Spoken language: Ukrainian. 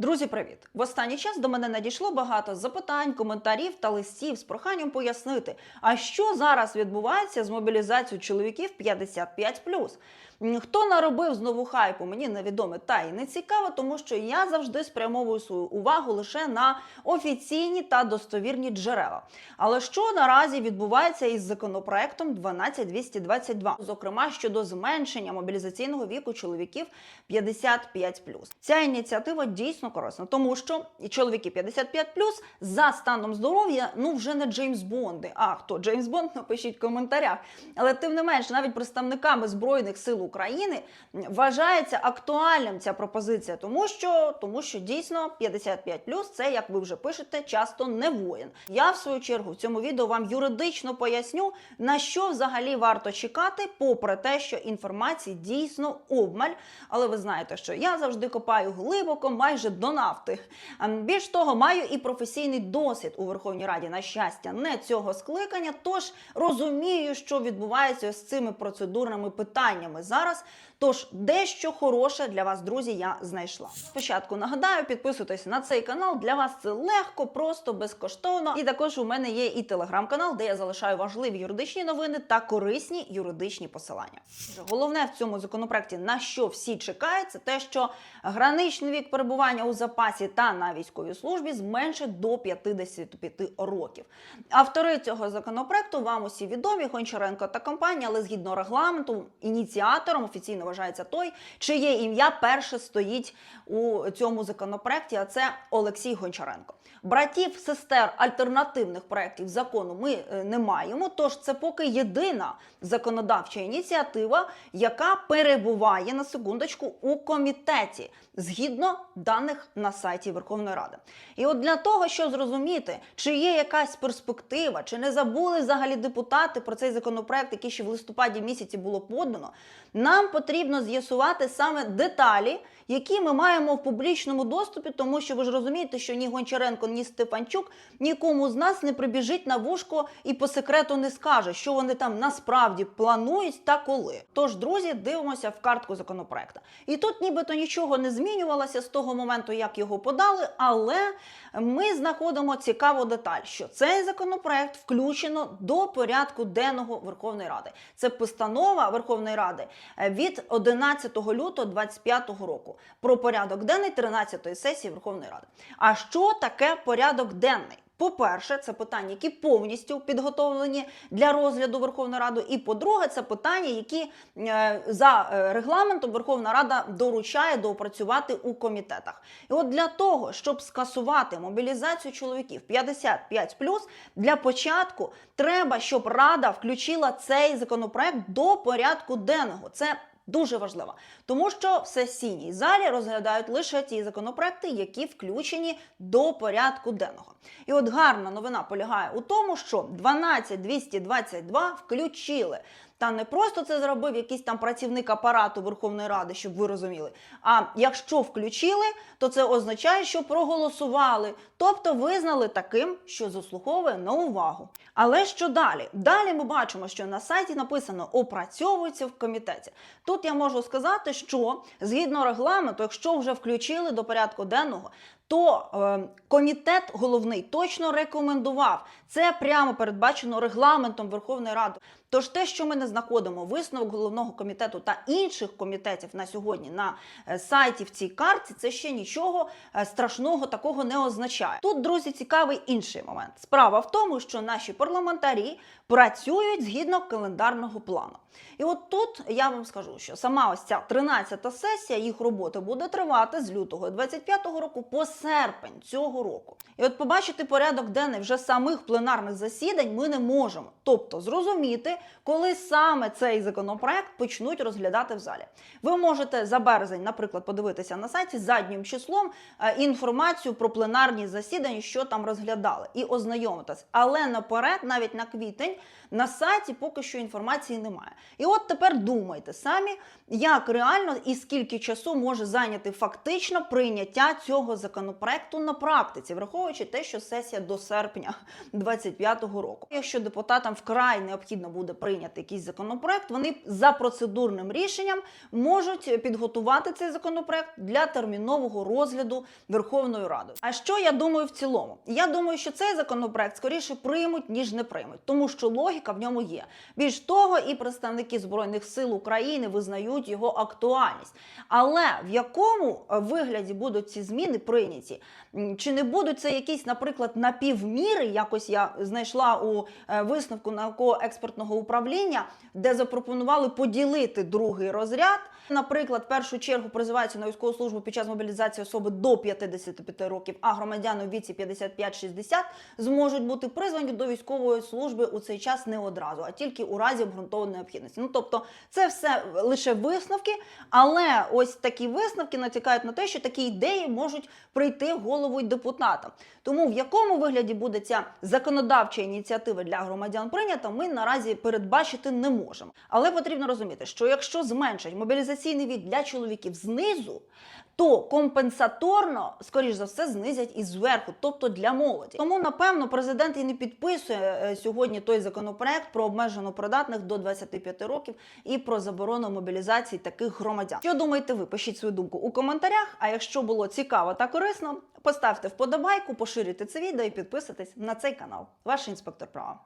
Друзі, привіт! В останній час до мене надійшло багато запитань, коментарів та листів з проханням пояснити, а що зараз відбувається з мобілізацією чоловіків 55+. Хто наробив знову хайпу, мені невідоме та й не цікаво, тому що я завжди спрямовую свою увагу лише на офіційні та достовірні джерела. Але що наразі відбувається із законопроектом 12222, зокрема щодо зменшення мобілізаційного віку чоловіків 55+. Ця ініціатива дійсно корисна, тому що чоловіки 55+, за станом здоров'я ну вже не Джеймс Бонди. А хто Джеймс Бонд? Напишіть в коментарях. Але тим не менш, навіть представниками збройних сил України вважається актуальним ця пропозиція, тому що тому що дійсно 55+, це як ви вже пишете, часто не воїн. Я в свою чергу в цьому відео вам юридично поясню на що взагалі варто чекати, попри те, що інформації дійсно обмаль. Але ви знаєте, що я завжди копаю глибоко, майже до нафти. Більш того, маю і професійний досвід у Верховній Раді, на щастя, не цього скликання. Тож розумію, що відбувається з цими процедурними питаннями зараз. Тож дещо хороше для вас, друзі, я знайшла. Спочатку нагадаю, підписуйтесь на цей канал. Для вас це легко, просто безкоштовно. І також у мене є і телеграм-канал, де я залишаю важливі юридичні новини та корисні юридичні посилання. Головне в цьому законопроекті, на що всі чекають, це те, що граничний вік перебування у запасі та на військовій службі зменшить до 55 років. Автори цього законопроекту вам усі відомі Гончаренко та компанія, але згідно регламенту, ініціатором офіційно вважається той, чиє ім'я перше стоїть у цьому законопроекті. А це Олексій Гончаренко. Братів, сестер альтернативних проєктів закону ми е, не маємо. Тож це поки єдина законодавча ініціатива, яка перебуває на секундочку у комітеті згідно даних на сайті Верховної Ради. І от для того, щоб зрозуміти, чи є якась перспектива, чи не забули взагалі депутати про цей законопроект, який ще в листопаді місяці було подано, нам потрібно з'ясувати саме деталі, які ми маємо в публічному доступі, тому що ви ж розумієте, що ні Гончаренко, ні Стефанчук нікому з нас не прибіжить на вушко і по секрету не скаже, що вони там насправді планують та коли. Тож, друзі, дивимося в картку законопроекта. І тут нібито нічого не змінювалося з того моменту, як його подали, але ми знаходимо цікаву деталь, що цей законопроект включено до порядку денного Верховної Ради. Це постанова Верховної Ради від 11 лютого 2025 року про порядок денний 13-ї сесії Верховної Ради. А що таке порядок денний? По-перше, це питання, які повністю підготовлені для розгляду Верховної Ради. І по-друге, це питання, які е, за е, регламентом Верховна Рада доручає доопрацювати у комітетах. І от для того, щоб скасувати мобілізацію чоловіків 55+, для початку треба, щоб Рада включила цей законопроект до порядку денного. Це Дуже важливо, тому що в сесійній залі розглядають лише ті законопроекти, які включені до порядку денного. І от гарна новина полягає у тому, що 12222 включили. Та не просто це зробив якийсь там працівник апарату Верховної Ради, щоб ви розуміли. А якщо включили, то це означає, що проголосували, тобто визнали таким, що заслуговує на увагу. Але що далі? Далі ми бачимо, що на сайті написано опрацьовується в комітеті. Тут я можу сказати, що згідно регламенту, якщо вже включили до порядку денного, то е, комітет головний точно рекомендував це прямо передбачено регламентом Верховної Ради. Тож те, що ми не знаходимо висновок головного комітету та інших комітетів на сьогодні на е, сайті в цій карті, це ще нічого е, страшного такого не означає. Тут, друзі, цікавий інший момент. Справа в тому, що наші парламентарі працюють згідно календарного плану. І от тут я вам скажу, що сама ось ця 13-та сесія їх роботи буде тривати з лютого 25-го року по серпень цього року. І от побачити порядок денний вже самих пленарних засідань ми не можемо. Тобто зрозуміти, коли саме цей законопроект почнуть розглядати в залі. Ви можете за березень, наприклад, подивитися на сайті заднім числом е, інформацію про пленарні засідання, що там розглядали, і ознайомитись. Але наперед, навіть на квітень, На сайті поки що інформації немає. І от тепер думайте самі, як реально і скільки часу може зайняти фактично прийняття цього законопроекту на практиці, враховуючи те, що сесія до серпня 25-го року. Якщо депутатам вкрай необхідно буде прийняти якийсь законопроект, вони за процедурним рішенням можуть підготувати цей законопроект для термінового розгляду Верховною Радою. А що я думаю в цілому? Я думаю, що цей законопроект скоріше приймуть ніж не приймуть, тому що логіка в ньому є. Більш того, і представники збройних сил України визнають його актуальність. Але в якому е, вигляді будуть ці зміни прийняті? Чи не будуть це якісь, наприклад, напівміри? Якось я знайшла у е, висновку науково-експертного управління, де запропонували поділити другий розряд. Наприклад, в першу чергу призиваються на військову службу під час мобілізації особи до 55 років, а громадяни у віці 55-60 зможуть бути призвані до військової служби у цей час не одразу, а тільки у разі обґрунтованої необхідності. Ну тобто, це все лише висновки, але ось такі висновки натякають на те, що такі ідеї можуть прийти в голову й депутатам. Тому в якому вигляді буде ця законодавча ініціатива для громадян прийнята, ми наразі передбачити не можемо. Але потрібно розуміти, що якщо зменшать мобілізаційний вік для чоловіків знизу, то компенсаторно, скоріш за все, знизять і зверху, тобто для молоді. Тому, напевно, президент і не підписує е, сьогодні той законопроект про обмежено придатних до 25 років і про заборону мобілізації таких громадян. Що думаєте ви? Пишіть свою думку у коментарях. А якщо було цікаво та корисно, поставте вподобайку, поширюйте це відео і підписуйтесь на цей канал. Ваш інспектор права.